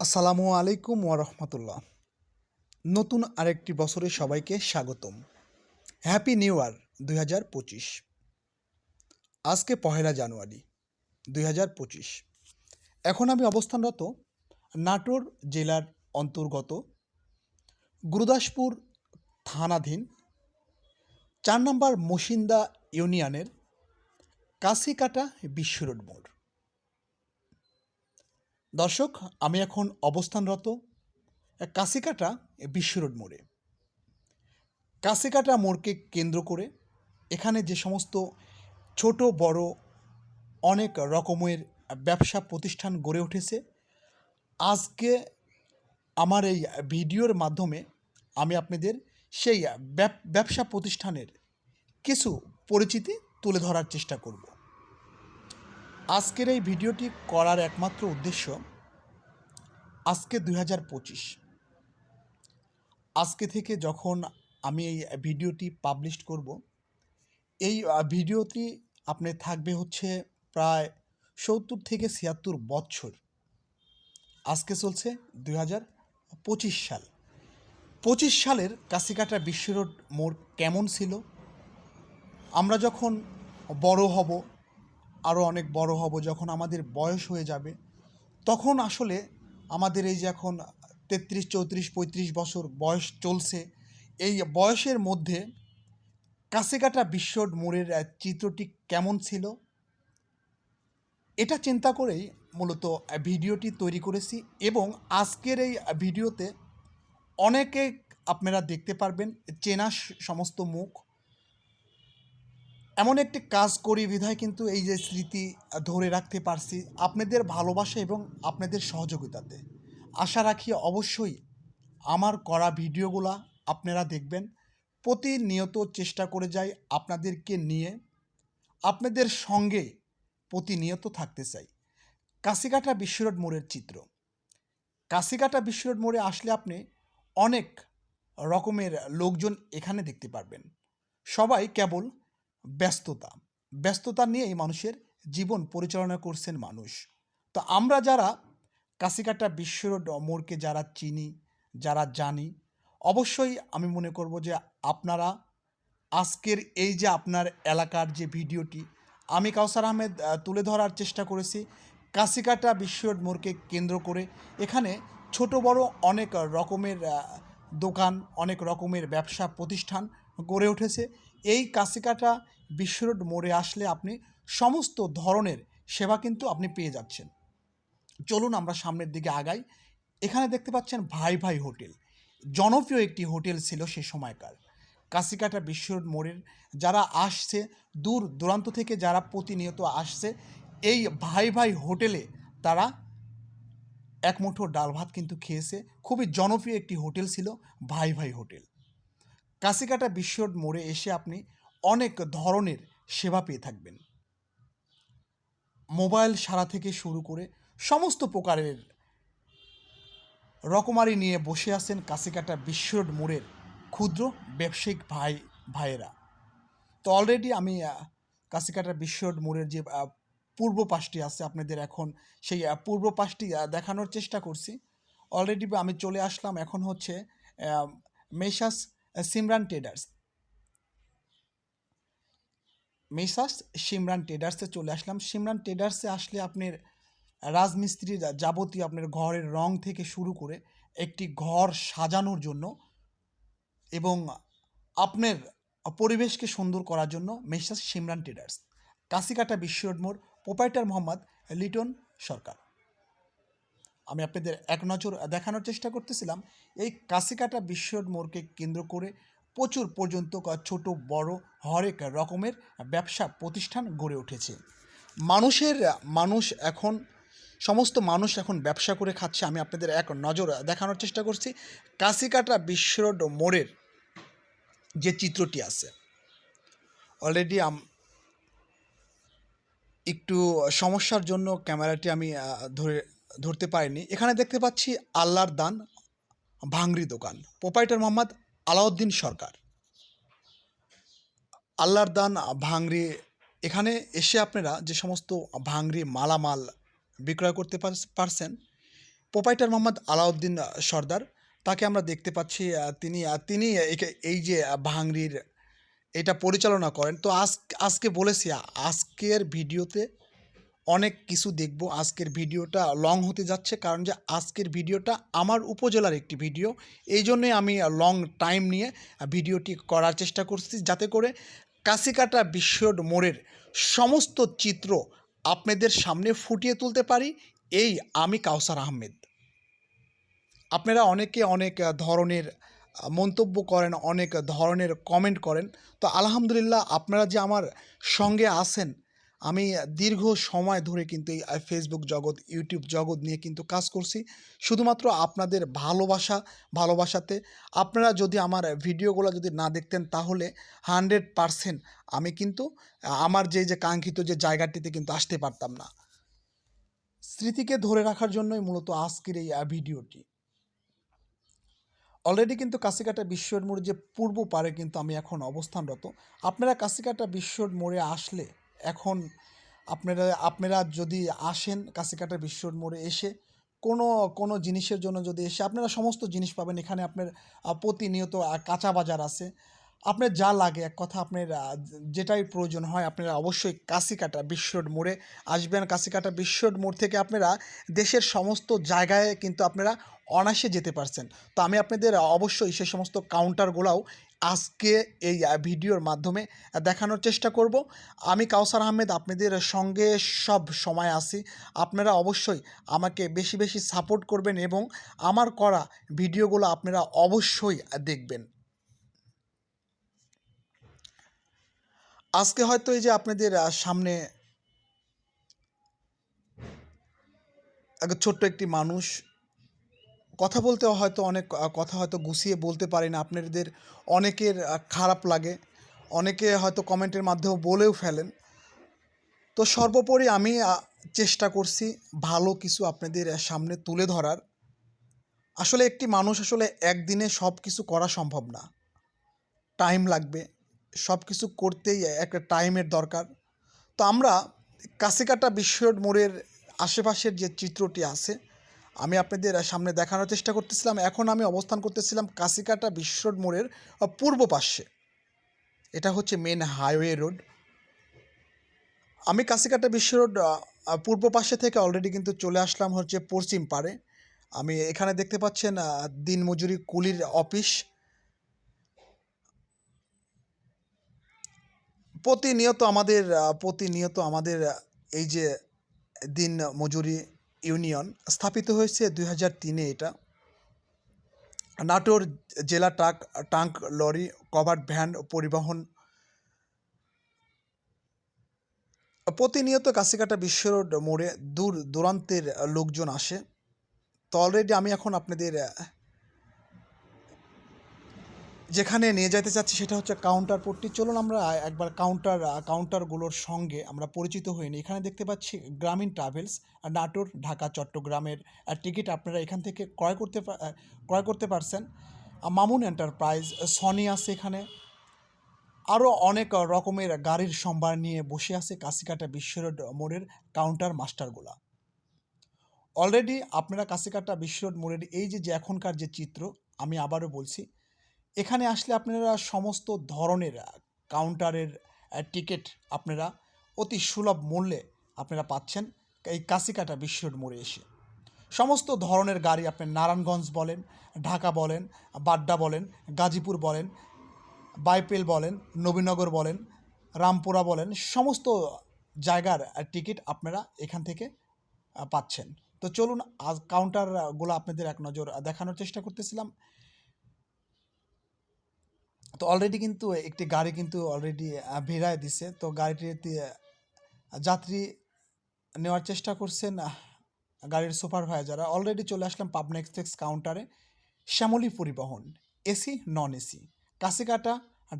আসসালামু আলাইকুম ওরহমতুল্লাহ নতুন আরেকটি বছরে সবাইকে স্বাগতম। হ্যাপি নিউ ইয়ার দুই হাজার পঁচিশ। আজকে পহেলা জানুয়ারি দুই হাজার পঁচিশ। এখন আমি অবস্থানরত নাটোর জেলার অন্তর্গত গুরুদাসপুর থানাধীন চার নম্বর মসিন্দা ইউনিয়নের কাশিকাটা বিশ্ব রোড মোড়। দর্শক, আমি এখন অবস্থানরত কাশিকাটা বিশ্ব রোড মোড়ে। কাশিকাটা মোড়কে কেন্দ্র করে এখানে যে সমস্ত ছোট, বড় অনেক রকমের ব্যবসা প্রতিষ্ঠান গড়ে উঠেছে, আজকে আমার এই ভিডিওর মাধ্যমে আমি আপনাদের সেই ব্যব- ব্যবসা প্রতিষ্ঠানের কিছু পরিচিতি তুলে ধরার চেষ্টা করব। আজকের এই ভিডিওটি করার একমাত্র উদ্দেশ্য আজকে দুই হাজার পঁচিশ। আজকে থেকে যখন আমি এই ভিডিওটি পাবলিশ করব, এই ভিডিওটি আপনি থাকবে হচ্ছে প্রায় সত্তর থেকে ছিয়াত্তর বছর। আজকে চলছে দুই হাজার পঁচিশ সাল। পঁচিশ সালের কাশিকাটা বিশ্ব রোড মোড় কেমন ছিল? আমরা যখন বড় হব আরও অনেক বড় হব যখন আমাদের বয়স হয়ে যাবে, তখন আসলে আমাদের এই যে এখন তেত্রিশ, চৌত্রিশ, পঁয়ত্রিশ বছর বয়স চলছে, এই বয়সের মধ্যে কাছেকাটা বিশ্ব মোড়ের চিত্রটি কেমন ছিল? এটা চিন্তা করেই মূলত ভিডিওটি তৈরি করেছি এবং আজকের এই ভিডিওতে অনেকে আপনারা দেখতে পারবেন, চেনা সমস্ত মুখ। এমন একটি কাজ করি বিধায় কিন্তু এই যে স্মৃতি ধরে রাখতে পারছি আপনাদের ভালোবাসা এবং আপনাদের সহযোগিতাতে। আশা রাখি অবশ্যই আমার করা ভিডিওগুলা আপনারা দেখবেন। প্রতিনিয়ত চেষ্টা করে যাই আপনাদেরকে নিয়ে। আপনাদের সঙ্গে প্রতিনিয়ত থাকতে চাই। কাশিকাটা বিশ্বরোড মোড়ের চিত্র। কাশিকাটা বিশ্বরোড মোড়ে আসলে আপনি অনেক রকমের লোকজন এখানে দেখতে পারবেন। সবাই কেবল ব্যস্ততা। ব্যস্ততা নিয়েই মানুষের জীবন পরিচালনা করছেন মানুষ। তো আমরা যারা কাশিকাটা বিশ্ব মোড়কে যারা চিনি, যারা জানি, অবশ্যই আমি মনে করব যে আপনারা আজকের এই যে আপনার এলাকার যে ভিডিওটি, আমি কাউসার আহমেদ তুলে ধরার চেষ্টা করেছি কাশিকাটা বিশ্ব মোড়কে কেন্দ্র করে। এখানে ছোট বড় অনেক রকমের দোকান, অনেক রকমের ব্যবসা প্রতিষ্ঠান গড়ে উঠেছে। এই কাশিকাটা বিশ্ব রোড মোড়ে আসলে আপনি সমস্ত ধরনের সেবা কিন্তু আপনি পেয়ে যাচ্ছেন। চলুন আমরা সামনের দিকে আগাই। এখানে দেখতে পাচ্ছেন ভাই ভাই হোটেল। জনপ্রিয় একটি হোটেল ছিল সে সময়কার। কাশিকাটা বিশ্ব রোড মোড়ের যারা আসছে, দূর দূরান্ত থেকে যারা প্রতিনিয়ত আসছে, এই ভাই ভাই হোটেলে তারা এক মুঠো ডাল ভাত কিন্তু খেয়েছে। খুবই জনপ্রিয় একটি হোটেল ছিল ভাই ভাই হোটেল। কাশিকাটা বিশ্ব রোড মোড়ে এসে আপনি অনেক ধরনের সেবা পেয়ে থাকবেন। মোবাইল সারা থেকে শুরু করে সমস্ত প্রকারের রকমারি নিয়ে বসে আছেন কাশিকাটা বিশ্ব রোড মোড়ের ক্ষুদ্র ব্যবসায়িক ভাই ভাইয়েরা। তো অলরেডি আমি আহ, কাশিকাটা বিশ্ব মোড়ের যে পূর্ব পাশটি আছে আপনাদের এখন সেই পূর্ব পাশটি দেখানোর চেষ্টা করছি। অলরেডি আমি চলে আসলাম এখন হচ্ছে Messrs Simran traders. Messrs Simran ট্রেডার্সে চলে আসলাম। সিমরান ট্রেডার্সে আসলে আপনার রাজমিস্ত্রির যাবতীয় আপনার ঘরের রং থেকে শুরু করে একটি ঘর সাজানোর জন্য এবং আপনার পরিবেশকে সুন্দর করার জন্য মেসাস সিমরান ট্রেডার্স কাশিকাটা বিশ্ব রোড মোড়, প্রোপাইটার মোহাম্মদ লিটন সরকার। আমি আপনাদের এক নজর দেখানোর চেষ্টা করতেছিলাম। এই কাশিকাটা বিশ্ব মোড়কে কেন্দ্র করে প্রচুর পর্যন্ত ছোট, বড় হরেক রকমের ব্যবসা প্রতিষ্ঠান গড়ে উঠেছে। মানুষের, মানুষ এখন, সমস্ত মানুষ এখন ব্যবসা করে খাচ্ছে। আমি আপনাদের এক নজর দেখানোর চেষ্টা করছি। কাশিকাটা বিশ্ব মোড়ের যে চিত্রটি আছে। অলরেডি একটু সমস্যার জন্য ক্যামেরাটি আমি ধরে, ধরতে পারিনি। এখানে দেখতে পাচ্ছি আল্লাহর দান ভাংরি দোকান। প্রোপাইটার মোহাম্মদ আলাউদ্দিন সরকার। আল্লাহর দান ভাংরি এখানে এসে আপনারা যে সমস্ত ভাংরি মালামাল বিক্রয় করতে পার- পারছেন, প্রোপাইটার মোহাম্মদ আলাউদ্দিন সর্দার, তাকে আমরা দেখতে পাচ্ছি তিনি তিনি এই যে ভাঙড়ির এটা পরিচালনা করেন। তো আজ, আজকে বলেছি, আজকের ভিডিওতে অনেক কিছু দেখব আজকের ভিডিওটা লং হতে যাচ্ছে কারণ যে আজকের ভিডিওটা আমার উপজেলার একটি ভিডিও। এই জন্যে আমি লং টাইম নিয়ে ভিডিওটি করার চেষ্টা করছি যাতে করে কাশিকাটা বিশ্ব মোড়ের সমস্ত চিত্র আপনাদের সামনে ফুটিয়ে তুলতে পারি। এই আমি কাউসার আহমেদ। আপনারা অনেকে অনেক ধরনের মন্তব্য করেন, অনেক ধরনের কমেন্ট করেন। তো আলহামদুলিল্লাহ আপনারা যে আমার সঙ্গে আছেন আমি দীর্ঘ সময় ধরে কিন্তু এই ফেসবুক জগৎ ইউটিউব জগৎ নিয়ে কিন্তু কাজ করছি। শুধুমাত্র আপনাদের ভালোবাসা, ভালোবাসাতে আপনারা যদি আমার ভিডিওগুলো যদি না দেখতেন তাহলে হান্ড্রেড পারসেন্ট আমি কিন্তু আমার যে যে কাঙ্ক্ষিত যে জায়গাটিতে কিন্তু আসতে পারতাম না। স্মৃতিকে ধরে রাখার জন্যই মূলত আজকের এই ভিডিওটি। অলরেডি কিন্তু কাশিকাটা বিশ্বর মোড়ে যে পূর্ব পারে কিন্তু আমি এখন অবস্থানরত। আপনারা কাশিকাটা বিশ্বর মোড়ে আসলে এখন আপনারা আপনারা যদি আসেন কাশিকাটা বিশ্বর মোড়ে এসে, কোনো কোনো জিনিসের জন্য যদি এসে, আপনারা সমস্ত জিনিস পাবেন। এখানে আপনার প্রতিনিয়ত কাঁচা বাজার আছে। আপনার যা লাগে, এক কথা আপনার যেটাই প্রয়োজন হয়, আপনারা অবশ্যই কাশিকাটা বিশ্বর মোড়ে আসবেন। কাশিকাটা বিশ্বর মোড় থেকে আপনারা দেশের সমস্ত জায়গায় কিন্তু আপনারা অনায়াসে যেতে পারছেন। তো আমি আপনাদের অবশ্যই সে সমস্ত কাউন্টারগুলোও আজকে এই ভিডিওর মাধ্যমে দেখানোর চেষ্টা করব। আমি কাউসার আহমেদ, আপনাদের সঙ্গে সব সময় আসি আপনারা অবশ্যই আমাকে বেশি বেশি সাপোর্ট করবেন এবং আমার করা ভিডিওগুলো আপনারা অবশ্যই দেখবেন। আজকে হয়তো এই যে আপনাদের সামনে ছোট্ট একটি মানুষ কথা বলতে হয়তো অনেক কথা হয়তো গুছিয়ে বলতে পারি না। আপনাদের অনেকের খারাপ লাগে। অনেকে হয়তো কমেন্টের মাধ্যমে বলেও ফেলেন। তো সর্বোপরি আমি চেষ্টা করছি ভালো কিছু আপনাদের সামনে তুলে ধরার। আসলে একটি মানুষ আসলে একদিনে সব কিছু করা সম্ভব না। টাইম লাগবে। সব কিছু করতেই একটা টাইমের দরকার। তো আমরা কাশিকাটা বিশ্ব মোড়ের আশেপাশের যে চিত্রটি আছে আমি আপনাদের সামনে দেখানোর চেষ্টা করতেছিলাম। এখন আমি অবস্থান করতেছিলাম কাশিকাটা বিশ্ব মোড়ের পূর্ব পাশে। এটা হচ্ছে মেন হাইওয়ে রোড আমি কাশিকাটা বিশ্ব রোড পূর্ব পাশে থেকে অলরেডি কিন্তু চলে আসলাম হচ্ছে পশ্চিম পাড়ে। আমি এখানে দেখতে পাচ্ছেন দিনমজুরি কুলির অফিস। প্রতিনিয়ত আমাদের প্রতিনিয়ত আমাদের এই যে দিন মজুরি ইউনিয়ন স্থাপিত হয়েছে দুই হাজার তিনে এটা। নাটোর জেলা truck tank lorry, cover, van পরিবহন প্রতিনিয়ত কাছিকাটা বিশ্ব রোড মোড়ে দূর দূরান্তের লোকজন আসে। তো অলরেডি আমি এখন আপনাদের যেখানে নিয়ে যেতে চাচ্ছি সেটা হচ্ছে কাউন্টার পট্টি চলুন আমরা একবার কাউন্টার কাউন্টারগুলোর সঙ্গে আমরা পরিচিত নিই এখানে দেখতে পাচ্ছি গ্রামীণ ট্রাভেলস নাটোর, ঢাকা, চট্টগ্রামের টিকিট আপনারা এখান থেকে ক্রয় করতে ক্রয় করতে পারছেন। মামুন এন্টারপ্রাইজ সনি আছে এখানে। আরও অনেক রকমের গাড়ির সম্ভার নিয়ে বসে আছে কাশিকাটা বিশ্ব রোড মোড়ের কাউন্টার মাস্টারগুলা অলরেডি আপনারা কাশিকাটা বিশ্ব রোড মোড়ের এই যে যে এখনকার যে চিত্র, আমি আবারও বলছি এখানে আসলে আপনারা সমস্ত ধরনের কাউন্টারের টিকিট আপনারা অতি সুলভ মূল্যে আপনারা পাচ্ছেন এই কাশিকাটা বিশ্ব রোড মোড়ে এসে। সমস্ত ধরনের গাড়ি আপনি নারায়ণগঞ্জ বলেন, ঢাকা বলেন, বাড্ডা বলেন, গাজীপুর বলেন, বাইপেল বলেন, নবীনগর বলেন, রামপুরা বলেন, সমস্ত জায়গার টিকিট আপনারা এখান থেকে পাচ্ছেন। তো চলুন, আজ কাউন্টারগুলো আপনাদের এক নজর দেখানোর চেষ্টা করতেছিলাম। তো অলরেডি কিন্তু একটি গাড়ি কিন্তু অলরেডি ভেড়ায় দিছে। তো গাড়িটিতে যাত্রী নেওয়ার চেষ্টা করছেন গাড়ির সুপারভাইজাররা অলরেডি চলে আসলাম পাবনা এক্সপ্রেস কাউন্টারে Shyamoli Paribahan, AC non AC. Kashikata,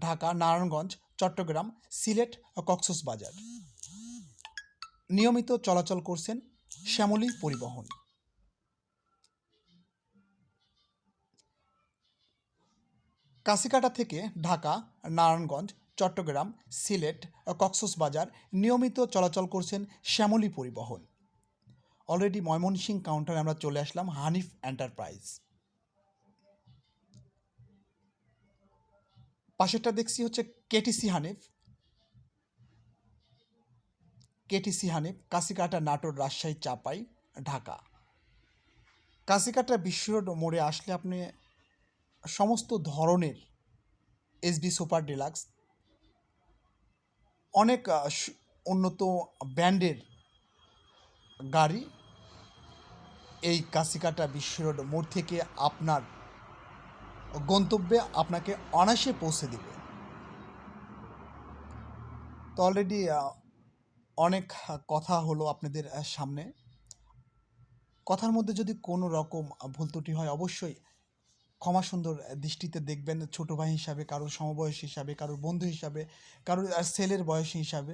Dhaka, Narayanganj, Chittagong, Sylhet, Cox's Bazar. নিয়মিত চলাচল করছেন শ্যামলী পরিবহন। কাশিকাটা থেকে ঢাকা, নারায়ণগঞ্জ, চট্টগ্রাম, সিলেট, কক্সবাজার নিয়মিত চলাচল করছেন শ্যামলী পরিবহন। অলরেডি ময়মনসিং কাউন্টারে আমরা চলে আসলাম হানিফ এন্টারপ্রাইজ পাশেরটা দেখছি হচ্ছে কেটিসি হানিফ। কেটিসি হানিফ, কাশিকাটা নাটোর রাজশাহী চাপাই, ঢাকা। কাশিকাটা বিশ্ব মোড়ে আসলে আপনি সমস্ত ধরনের এসবি সুপার ডিলাক্স অনেক উন্নত ব্র্যান্ডের গাড়ি। এই কাশিকাটা বিশ্ব মোড় থেকে আপনার গন্তব্যে আপনাকে অনায়াসে পৌঁছে দিবে। তো অলরেডি অনেক কথা হলো আপনাদের সামনে। কথার মধ্যে যদি কোনো রকম ভুল ত্রুটি হয়, অবশ্যই ক্ষমা সুন্দর দৃষ্টিতে দেখবেন ছোট ভাই হিসাবে, কারোর সমবয়স হিসাবে, কারোর বন্ধু হিসাবে, কারোর ছেলের বয়স হিসাবে।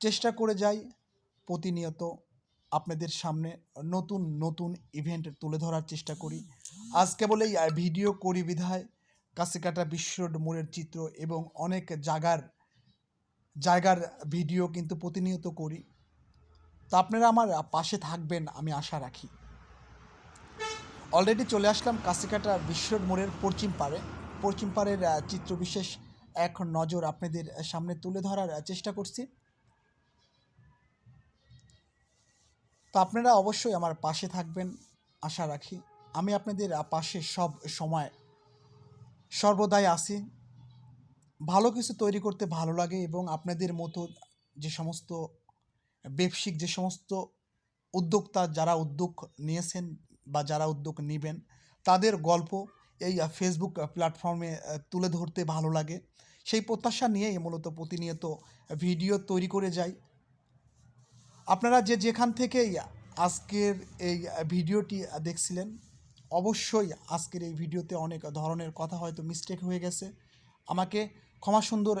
চেষ্টা করে যাই প্রতিনিয়ত আপনাদের সামনে নতুন নতুন ইভেন্ট তুলে ধরার চেষ্টা করি। আজ কেবল এই ভিডিও করি বিধায়। কাছে কাটা বিশ্ব মোড়ের চিত্র এবং অনেক জায়গার জায়গার ভিডিও কিন্তু প্রতিনিয়ত করি। তো আপনারা আমার পাশে থাকবেন, আমি আশা রাখি। অলরেডি চলে আসলাম কাশিকাটা বিশ্ব রোড মোড়ের পশ্চিম পাড়ে। পশ্চিম পাড়ের চিত্র বিশেষ এক নজর আপনাদের সামনে তুলে ধরার চেষ্টা করছি। তো আপনারা অবশ্যই আমার পাশে থাকবেন, আশা রাখি। আমি আপনাদের পাশে সব সময় সর্বদাই আসি ভালো কিছু তৈরি করতে ভালো লাগে এবং আপনাদের মতো যে সমস্ত ব্যবসায়িক, যে সমস্ত উদ্যোক্তা যারা উদ্যোগ নিয়েছেন বা যারা উদ্যোগ নেবেন, তাদের গল্প এই ফেসবুক প্ল্যাটফর্মে তুলে ধরতে ভালো লাগে। সেই প্রত্যাশা নিয়েই মূলত প্রতিনিয়ত ভিডিও তৈরি করে যাই। আপনারা যে যেখান থেকেই আজকের এই ভিডিওটি দেখছিলেন, অবশ্যই আজকের এই ভিডিওতে অনেক ধরনের কথা হয়তো মিস্টেক হয়ে গেছে। আমাকে ক্ষমা সুন্দর